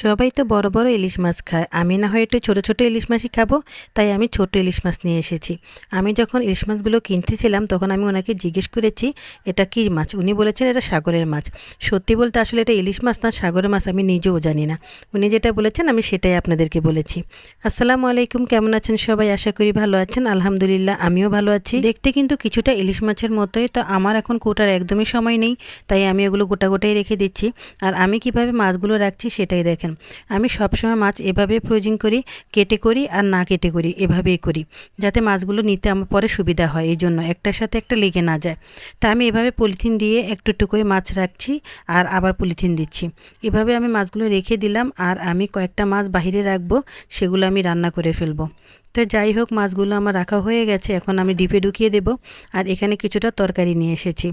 সবাই তো বড় বড় ইলিশ মাছ খায়। আমি না হয় একটু ছোটো ছোটো ইলিশ মাছই খাব, তাই আমি ছোট ইলিশ মাছ নিয়ে এসেছি। আমি যখন ইলিশ মাছগুলো কিনতেছিলাম, তখন আমি ওনাকে জিজ্ঞেস করেছি, এটা কী মাছ? উনি বলেছেন, এটা সাগরের মাছ। সত্যি বলতে আসলে এটা ইলিশ মাছ না, সাগরের মাছ আমি নিজেও জানি না। উনি যেটা বলেছেন, আমি সেটাই আপনাদেরকে বলেছি। আসসালামু আলাইকুম, কেমন আছেন সবাই? আশা করি ভালো আছেন। আলহামদুলিল্লাহ, আমিও ভালো আছি। দেখতে কিন্তু কিছুটা ইলিশ মাছের মতোই, তো আমার এখন কোটার একদমই সময় নেই, তাই আমি এগুলো গোটা গোটাই রেখে দিচ্ছি। আর আমি কীভাবে মাছগুলো রাখছি, সেটাই দেখেন। আমি সবসময় মাছ এভাবে ফ্রোজিং করি, কেটে করি আর না কেটে করি, এভাবেই করি, যাতে মাছগুলো নিতে আমার পরে সুবিধা হয়, এই জন্য একটার সাথে একটা লেগে না যায়। তা আমি এভাবে পলিথিন দিয়ে একটু একটু করে মাছ রাখছি আর আবার পলিথিন দিচ্ছি। এভাবে আমি মাছগুলো রেখে দিলাম আর আমি কয়েকটা মাছ বাহিরে রাখব, সেগুলো আমি রান্না করে ফেলব। তো যাই হোক, মাছগুলো আমার রাখা হয়ে গেছে। এখন আমি ডিপে ঢুকিয়ে দেব। আর এখানে কিছুটা তরকারি নিয়ে এসেছি।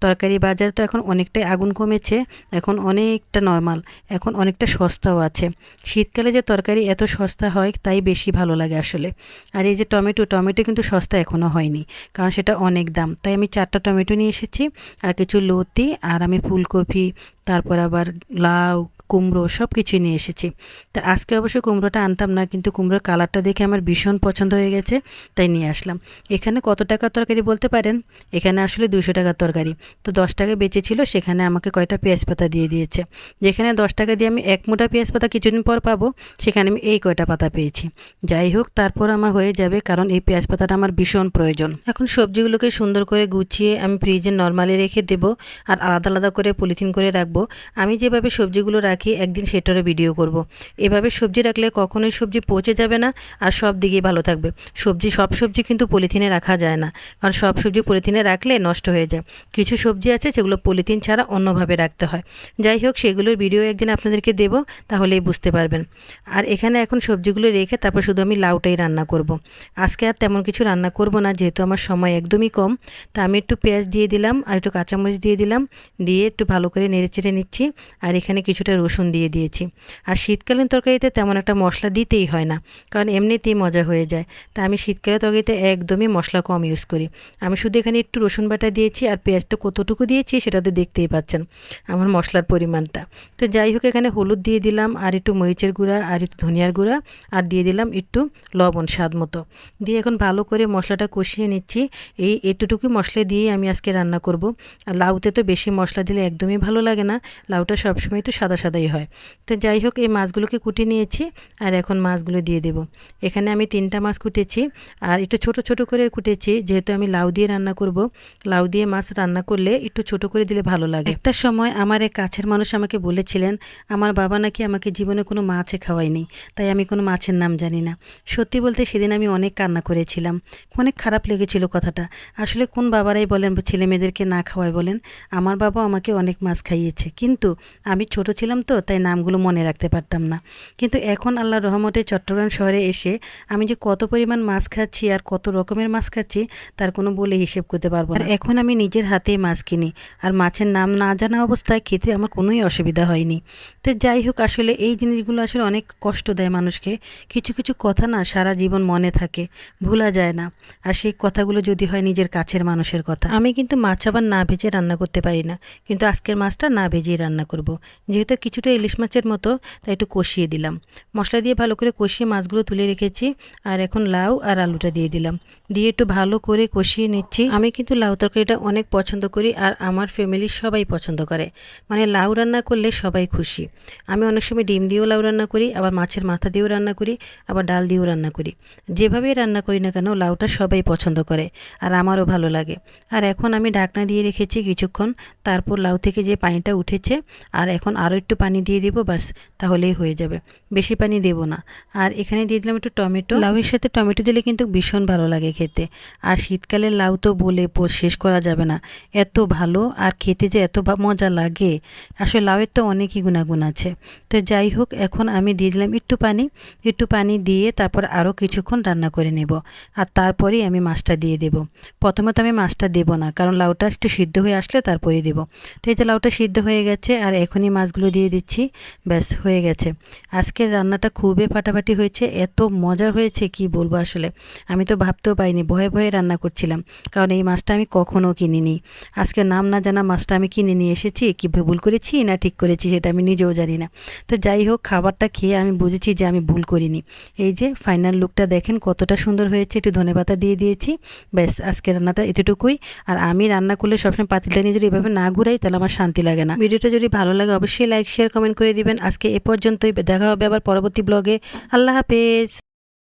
তরকারি বাজার তো এখন অনেকটাই আগুন কমেছে। এখন অনেকটা নর্মাল। এখন অনেকটা সস্তাও আছে। শীতকালে যে তরকারি এত সস্তা হয়, তাই বেশি ভালো লাগে আসলে। আর এই যে টমেটো টমেটো কিন্তু সস্তা এখনও হয়নি। কারণ সেটা অনেক দাম। তাই আমি চারটা টমেটো নিয়ে এসেছি। আর কিছু লতি, আর আমি ফুলকপি, তারপর আবার লাউ কুমড়ো সব কিছুই নিয়ে এসেছি। তা আজকে অবশ্য কুমড়োটা আনতাম না, কিন্তু কুমড়োর কালারটা দেখে আমার ভীষণ পছন্দ হয়ে গেছে, তাই নিয়ে আসলাম। এখানে কত টাকার তরকারি বলতে পারেন? এখানে আসলে দুশো টাকার তরকারি। তো দশ টাকা বেঁচেছিল সেখানে আমাকে কয়টা পেঁয়াজ পাতা দিয়ে দিয়েছে। যেখানে দশ টাকা দিয়ে আমি এক মোটা পেঁয়াজ পাতা কিছুদিন পর পাবো, সেখানে আমি এই কয়টা পাতা পেয়েছি। যাই হোক, তারপর আমার হয়ে যাবে, কারণ এই পেঁয়াজ পাতাটা আমার ভীষণ প্রয়োজন। এখন সবজিগুলোকে সুন্দর করে গুছিয়ে আমি ফ্রিজে নর্মালি রেখে দেব, আর আলাদা আলাদা করে পলিথিন করে রাখব। আমি যেভাবে সবজিগুলো রাখি একদিন সেটারও ভিডিও করব। এভাবে সবজি রাখলে কখনোই সবজি পচে যাবে না আর সব দিকেই ভালো থাকবে। সবজি, সব সবজি কিন্তু পলিথিনে রাখা যায় না। কারণ সব সবজি পলিথিনে রাখলে নষ্ট হয়ে যায়। কিছু সবজি আছে সেগুলো পলিথিন ছাড়া অন্যভাবে রাখতে হয়। যাই হোক, সেগুলোর ভিডিও একদিন আপনাদেরকে দেব, তাহলেই বুঝতে পারবেন। আর এখানে এখন সবজিগুলো রেখে তারপর শুধু আমি লাউটাই রান্না করব। আজকে আর তেমন কিছু রান্না করব না, যেহেতু আমার সময় একদমই কম। তা আমি একটু পেঁয়াজ দিয়ে দিলাম আর একটু কাঁচামরিচ দিয়ে দিলাম। দিয়ে একটু ভালো করে নেড়ে চেড়ে নিচ্ছি। আর এখানে কিছুটা রসুন দিয়ে দিয়েছি। আর শীতকালীন তরকারিতে তেমন একটা মশলা দিতেই হয় না, কারণ এমনিতেই মজা হয়ে যায়। তা আমি শীতকালের তরকারিতে একদমই মশলা কম ইউজ করি। আমি শুধু এখানে একটু রসুন বাটা দিয়েছি আর পেঁয়াজ তো কতটুকু দিয়েছি সেটা তো দেখতেই পাচ্ছেন আমার মশলার পরিমাণটা। তো যাই হোক, এখানে হলুদ দিয়ে দিলাম আর একটু মরিচের গুঁড়া আর একটু ধনিয়ার গুঁড়া আর দিয়ে দিলাম একটু লবণ স্বাদ মতো। দিয়ে এখন ভালো করে মশলাটা কষিয়ে নিচ্ছি। এই এটুটুকু মশলা দিয়েই আমি আজকে রান্না করব। আর লাউতে তো বেশি মশলা দিলে একদমই ভালো লাগে না। লাউটা সবসময় তো সাদা সাদা সাদাই হয়। তো যাই হোক, এই মাছগুলোকে কুটে নিয়েছি আর এখন মাছগুলো দিয়ে দেব। এখানে আমি তিনটা মাছ কুটেছি আর একটু ছোট ছোট করে কুটেছি, যেহেতু আমি লাউ দিয়ে রান্না করব। লাউ দিয়ে মাছ রান্না করলে একটু ছোট করে দিলে ভালো লাগে। একটা সময় আমার এক কাছের মানুষ আমাকে বলেছিলেন, আমার বাবা নাকি আমাকে জীবনে কোনো মাছে খাওয়ায়নি, তাই আমি কোনো মাছের নাম জানি না। সত্যি বলতে সেদিন আমি অনেক কান্না করেছিলাম। অনেক খারাপ লেগেছিল কথাটা। আসলে কোন বাবারাই বলেন ছেলে মেয়েদেরকে না খাওয়ায় বলেন, আমার বাবা আমাকে অনেক মাছ খাইয়েছে। কিন্তু আমি ছোট ছিলাম তো, তাই নামগুলো মনে রাখতে পারতাম না। কিন্তু এখন আল্লাহ রহমতে চট্টগ্রাম শহরে এসে আমি যে কত পরিমাণ মাছ খাচ্ছি আর কত রকমের মাছ খাচ্ছি, তার কোনো বলে হিসেব করতে পারব না। এখন আমি নিজের হাতেই মাছ কিনি, আর মাছের নাম না জানা অবস্থায় খেতে আমার কোনোই অসুবিধা হয়নি। তো যাই হোক, আসলে এই জিনিসগুলো আসলে অনেক কষ্ট দেয় মানুষকে। কিছু কিছু কথা না সারা জীবন মনে থাকে, ভোলা যায় না। আর সেই কথাগুলো যদি হয় নিজের কাছের মানুষের কথা। আমি কিন্তু মাছ আবার না ভেজে রান্না করতে পারি না, কিন্তু আজকের মাছটা না ভেজেই রান্না করব। যেহেতু কিছুটা ইলিশ মাছের মতো, তাই একটু কষিয়ে দিলাম। মশলা দিয়ে ভালো করে কষিয়ে মাছগুলো তুলে রেখেছি, আর এখন লাউ আর আলুটা দিয়ে দিলাম। দিয়ে একটু ভালো করে কষিয়ে নিচ্ছি। আমি কিন্তু লাউ তরকারিটা অনেক পছন্দ করি, আর আমার ফ্যামিলির সবাই পছন্দ করে। মানে লাউ রান্না করলে সবাই খুশি। আমি অনেক সময় ডিম দিয়েও লাউ রান্না করি, আবার মাছের মাথা দিয়েও রান্না করি, আবার ডাল দিয়েও রান্না করি। যেভাবেই রান্না করি না কেন, লাউটা সবাই পছন্দ করে, আর আমারও ভালো লাগে। আর এখন আমি ঢাকনা দিয়ে রেখেছি কিছুক্ষণ, তারপর লাউ থেকে যে পানিটা উঠেছে, আর এখন আরও একটু পানি দিয়ে দিব বাস তাহলেই হয়ে যাবে। বেশি পানি দেব না। আর এখানে দিয়ে দিলাম একটু টমেটো। লাউয়ের সাথে টমেটো দিলে কিন্তু ভীষণ ভালো লাগে খেতে। আর শীতকালের লাউ তো বলে শেষ করা যাবে না। এত ভালো আর খেতে যে এত মজা লাগে। আসলে লাউয়ের তো অনেকই গুণাগুণ আছে। তো যাই হোক, এখন আমি দিয়ে দিলাম একটু পানি। একটু পানি দিয়ে তারপর আরও কিছুক্ষণ রান্না করে নেব। আর তারপরেই আমি মাছটা দিয়ে দেব। প্রথমে তো আমি মাছটা দেব না, কারণ লাউটা একটু সিদ্ধ হয়ে আসলে তারপরে দেব। তো এই যে লাউটা সিদ্ধ হয়ে গেছে, আর এখনই মাছগুলো দিয়ে দিয়ে দিচ্ছি, ব্যাস হয়ে গেছে। আজকের রান্নাটা খুবই ফাটাফাটি হয়েছে, এত মজা হয়েছে, কি বলব আসলে। আমি তো ভাবতেও পারিনি, ভয়ে ভয়ে রান্না করছিলাম, কারণ এই মাছটা আমি কখনও কিনিনি। আজকে নাম না জানা মাছটা আমি কিনে নিয়ে এসেছি, কি ভুল করেছি না ঠিক করেছি সেটা আমি নিজেও জানি না। তো যাই হোক, খাবারটা খেয়ে আমি বুঝেছি যে আমি ভুল করিনি। এই যে ফাইনাল লুকটা দেখেন কতটা সুন্দর হয়েছে, একটু ধনেপাতা দিয়ে দিয়েছি, ব্যাস আজকে রান্নাটা এতটুকুই। আর আমি রান্না করলে সবসময় পাতিলটা নিয়ে যদি এভাবে না ঘুরাই, তাহলে আমার শান্তি লাগে না। ভিডিওটা যদি ভালো লাগে, অবশ্যই লাইক শেয়ার কমেন্ট করে দিবেন। আজকে এ পর্যন্তই। দেখা হবে আবার পরবর্তী ব্লগে আল্লাহ হাফেজ।